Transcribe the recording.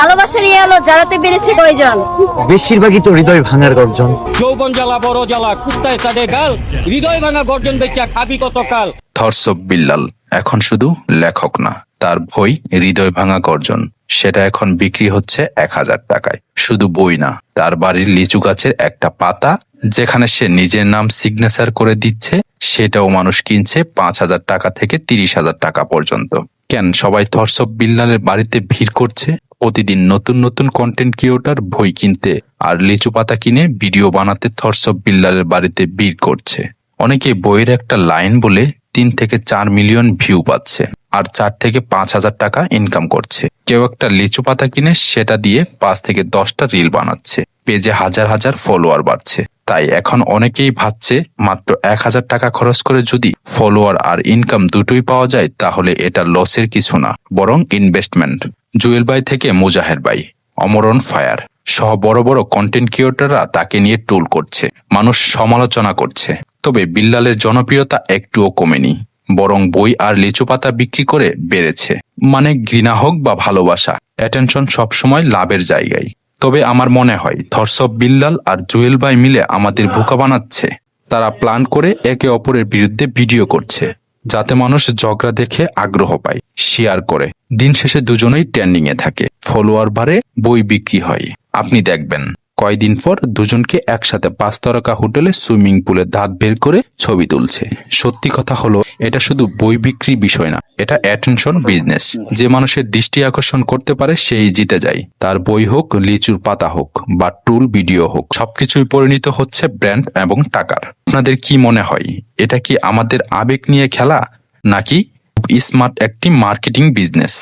ভালোবাসার ইয়ে জ্বালাতে পেরেছে কয়জন? বেশিরভাগই তো হৃদয় ভাঙার গর্জন। যৌবন জ্বালা বড় জ্বালা কুত্তায় গাল হৃদয় ভাঙা গর্জন বেচা খাবি কত কাল। থরসব বিল্লাল এখন শুধু লেখক না তার বই হৃদয় ভাঙা গর্জন সেটা এখন বিক্রি হচ্ছে এক হাজার টাকায়। শুধু বই না তার বাড়ির লিচু গাছের একটা পাতা যেখানে সে নিজের নাম সিগনেচার করে দিচ্ছে সেটাও মানুষ কিনছে পাঁচ হাজার টাকা থেকে তিরিশ হাজার টাকা পর্যন্ত। কেন সবাই থরসব বিল্লালের বাড়িতে ভিড় করছে? প্রতিদিন নতুন নতুন কন্টেন্ট ক্রিয়েটর বই কিনতে আর লিচু পাতা কিনে ভিডিও বানাতে থরসব বিল্লালের বাড়িতে ভিড় করছে। অনেকে বইয়ের একটা লাইন বলে তিন থেকে চার মিলিয়ন ভিউ পাচ্ছে আর চার থেকে পাঁচ হাজার টাকা ইনকাম করছে। কেউ একটা লিচু পাতা কিনে সেটা দিয়ে পাঁচ থেকে দশটা রিল বানাচ্ছে। পেজে হাজার হাজার ফলোয়ার বাড়ছে। তাই এখন অনেকেই ভাবছে মাত্র এক হাজার টাকা খরচ করে যদি ফলোয়ার আর ইনকাম দুটোই পাওয়া যায়, তাহলে এটা লসের কিছু না, বরং ইনভেস্টমেন্ট জুয়েল বাই থেকে মুজাহের বাই অমরন ফায়ার। সহ বড় বড় কন্টেন্ট ক্রিয়েটররা তাকে নিয়ে টুল করছে, মানুষ সমালোচনা করছে। তবে বিল্লালের জনপ্রিয়তা একটুও কমেনি, বরং বই আর লিচু পাতা বিক্রি করে বেড়েছে। মানে ঘৃণা হোক বা ভালোবাসা অ্যাটেনশন সবসময় লাভের জায়গায়। তবে আমার মনে হয় ধর্ষব বিল্লাল আর জুয়েল ভাই মিলে আমাদের বোকা বানাচ্ছে। তারা প্ল্যান করে একে অপরের বিরুদ্ধে ভিডিও করছে, যাতে মানুষ ঝগড়া দেখে আগ্রহ পায়, শেয়ার করে। দিন শেষে দুজনেই ট্রেন্ডিং এ থাকে। ফলোয়ার বারে বই বিক্রি হয়। আপনি দেখবেন। কয়দিন পর দুজনকে একসাথে পাঁচ তারকা হোটেলে সুইমিং পুলে দাঁত বের করে ছবি তুলছে। সত্যি কথা হলো, এটা শুধু বই বিক্রি বিষয় না, এটা অ্যাটেনশন বিজনেস যে মানুষের দৃষ্টি আকর্ষণ করতে পারে, সেই জিতে যায়। তার বই হোক, লিচুর পাতা হোক, বা টুল ভিডিও হোক, সবকিছুই পরিণত হচ্ছে ব্র্যান্ড এবং টাকার। আপনাদের কি মনে হয়, এটা কি আমাদের আবেগ নিয়ে খেলা, নাকি স্মার্ট একটি মার্কেটিং বিজনেস